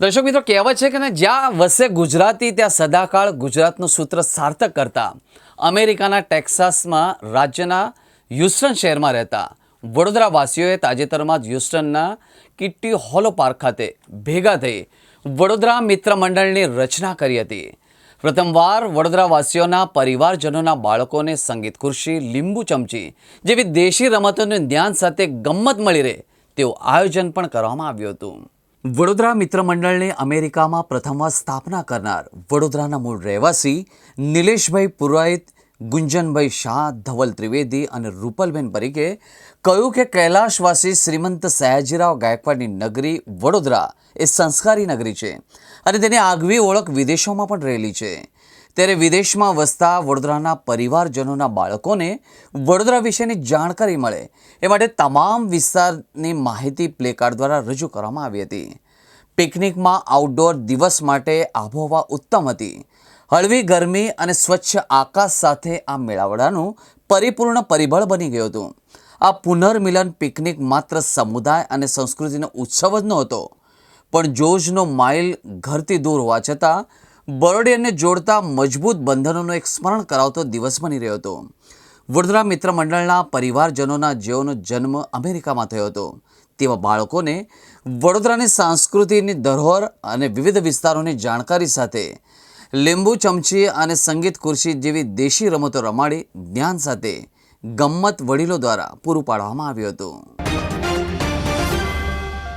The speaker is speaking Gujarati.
દર્શક મિત્રો, કહેવત છે કે ને, જ્યાં વસે ગુજરાતી, ત્યાં સદાકાળ ગુજરાતનું સૂત્ર સાર્થક કરતા. અમેરિકાના ટેક્સાસમાં રાજ્યના હ્યુસ્ટન શહેરમાં રહેતા. વડોદરાવાસીઓએ તાજેતરમાં જ હ્યુસ્ટનના કિટ્ટી હોલો પાર્ક ખાતે ભેગા થઈ વડોદરા મિત્ર મંડળની રચના કરી હતી. પ્રથમવાર વડોદરાવાસીઓના પરિવારજનોના બાળકોને સંગીત ખુરશી, લીંબુ ચમચી જેવી દેશી રમતોનું જ્ઞાન સાથે ગમ્મત મળી રહે તેવું આયોજન પણ કરવામાં આવ્યું હતું. વડોદરા મિત્ર મંડળની અમેરિકામાં પ્રથમવાર સ્થાપના કરનાર વડોદરાના મૂળ રહેવાસી નિલેશભાઈ પુરોહિત, ગુંજનભાઈ શાહ, ધવલ ત્રિવેદી અને રૂપલબેન પરીકે કહ્યું કે કૈલાશવાસી શ્રીમંત સયાજીરાવ ગાયકવાડની નગરી વડોદરા એ સંસ્કારી નગરી છે અને તેની આગવી ઓળખ વિદેશોમાં પણ રહેલી છે. ત્યારે વિદેશમાં વસતા વડોદરાના પરિવારજનોના બાળકોને વડોદરા વિશેની જાણકારી મળે. એ માટે તમામ વિસ્તારની માહિતી પ્લેકાર્ડ દ્વારા રજૂ કરવામાં આવી હતી. પિકનિકમાં આઉટડોર દિવસ માટે આબોહવા ઉત્તમ હતી. હળવી ગરમી અને સ્વચ્છ આકાશ સાથે આ મેળાવડાનું પરિપૂર્ણ પરિબળ બની ગયું હતું. આ પુનર્મિલન પિકનિક માત્ર સમુદાય અને સંસ્કૃતિનો ઉત્સવ જ નહોતો, પણ જોજનો માઇલ ઘરથી દૂર હોવા છતાં બરોડિયાને જોડતા મજબૂત બંધનોનું એક સ્મરણ કરાવતો દિવસ બની રહ્યો હતો. વડોદરા મિત્ર મંડળના પરિવારજનોના જેઓનો જન્મ અમેરિકામાં થયો હતો, તેવા બાળકોને વડોદરાની સંસ્કૃતિની ધરોહર અને વિવિધ વિસ્તારોની જાણકારી સાથે, લીંબુ ચમચી અને સંગીત ખુરશી જેવી દેશી રમતો રમાડી, જ્ઞાન સાથે ગમ્મત વડીલો દ્વારા પૂરું પાડવામાં આવ્યું હતું.